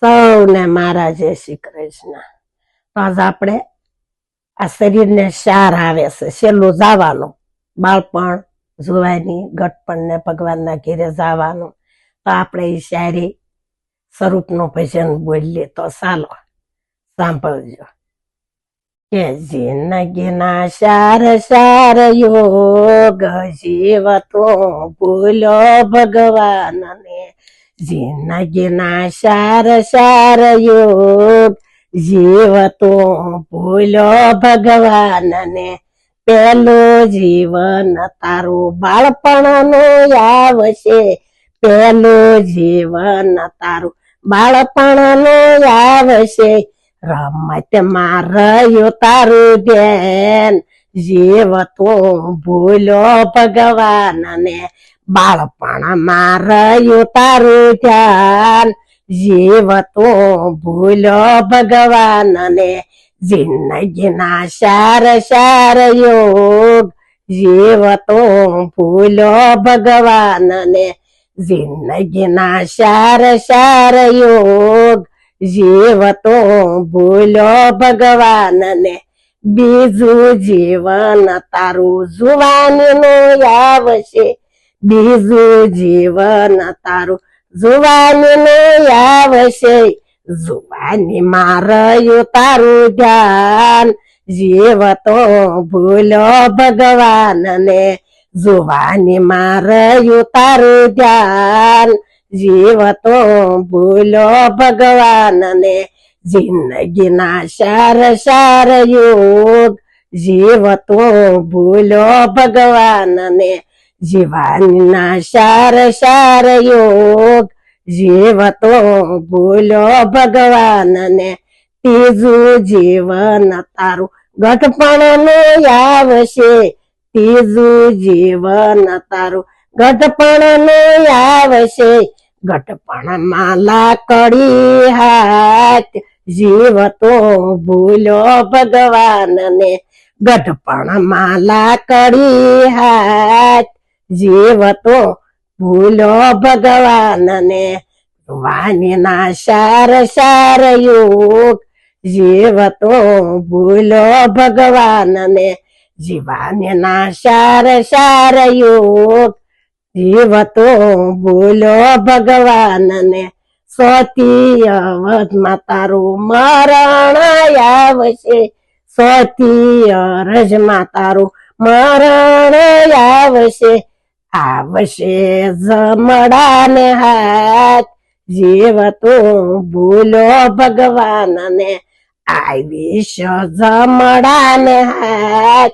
સૌને મારા જય શ્રી કૃષ્ણ. તો આજ આપણે આ શરીરને શાર આવે છે. છેલ્લું જવાનું. બાળપણ જુવાની ગટપણ ને ભગવાનના ઘેરે જવાનું. તો આપણે એ શાયરી સ્વરૂપનું ભજન બોલીએ તો ચાલો, સાંભળજો. કે જિંદગીના શાર શાર યોગ જીવતો ભૂલો ભગવાનને. જિંદગીના સાર સાર યોગ જીવતો ભૂલો ભગવાનને પેલો જીવન તારું બાળપણનું આવશે પેલો જીવન તારું બાળપણનું આવશે રમતમાં રહ્યું તારું ધ્યાન જીવતો ભૂલો ભગવાનને બાળપણમાં રહ્યું તારું ધ્યાન જીવતો ભૂલો ભગવાનને જિંદગીના સાર સાર યોગ જીવતો ભૂલો ભગવાનને જિંદગીના સાર સાર યોગ જીવતો ભૂલો ભગવાનને બીજું જીવન તારું જુવાનીનું આવશે. બીજું જીવન તારું જુવાનીનું આવશે. જુવાનીમાં રહ્યું તારું ધ્યાન. જીવતો ભૂલો ભગવાનને. જુવાનીમાં રહ્યું તારું ધ્યાન. જીવતો ભૂલો ભગવાનને. જિંદગીના સાર સાર યોગ જીવતો ભૂલો ભગવાનને જીવાનના સાર સાર યોગ જીવતો ભૂલો ભગવાનને ત્રીજું જીવન તારું ગઠપણનું આવશે ત્રીજું જીવન તારું ગઢપણનું આવશે ગઢપણમાં લાકડી હાથ જીવતો ભૂલો ભગવાનને ગઢપણ માલા કરી હાથ. જીવતો ભૂલો ભગવાનને વાણીના સાર સાર યોગ. જીવતો ભૂલો ભગવાનને જીવાનના સાર સાર યોગ. જીવતો ભૂલો ભગવાનને સોતી અવધમાં તારું મરણ આવશે. સોતી અરજમાં તારું મરણ આવશે. આવશે જમડાને હાથ. જીવતો ભૂલો ભગવાનને. આવીશ જમડાને હાથ.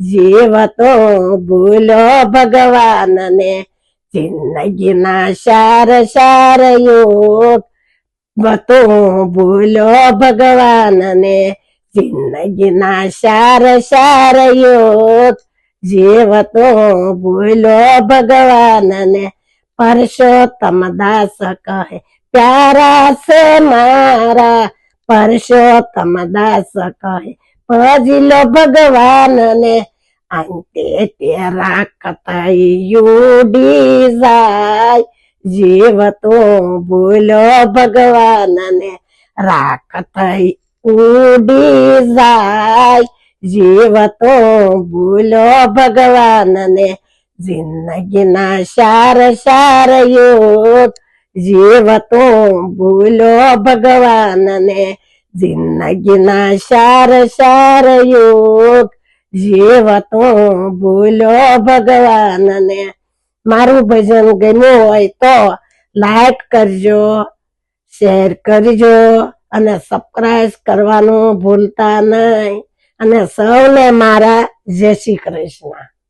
જીવતો ભૂલો ભગવાનને. જિંદગીના સાર સાર યોગ બતો ભૂલો ભગવાનને જિંદગીના સાર સાર યોગ જીવતો ભૂલો ભગવાનને પરસોત્તમ દાસ કહે પ્યારા છે મારા પરસોત્તમ દાસ કહે ભજલો ભગવાનને અંતે તેરા કથાઈ યુડી જાય જીવતો ભૂલો ભગવાનને રાખતઈ ઉડી જાય જીવતો ભૂલો ભગવાનને, જિંદગીના સાર સાર યોગ. જીવતો ભૂલો ભગવાનને, જિંદગીના શાર શાર યોગ. જીવતો ભૂલો ભગવાનને. મારું ભજન ગમ્યું હોય તો લાઈક કરજો શેર કરજો અને સબસ્ક્રાઈબ કરવાનું ભૂલતા નહીં. અને સૌને મારા જય શ્રી કૃષ્ણ.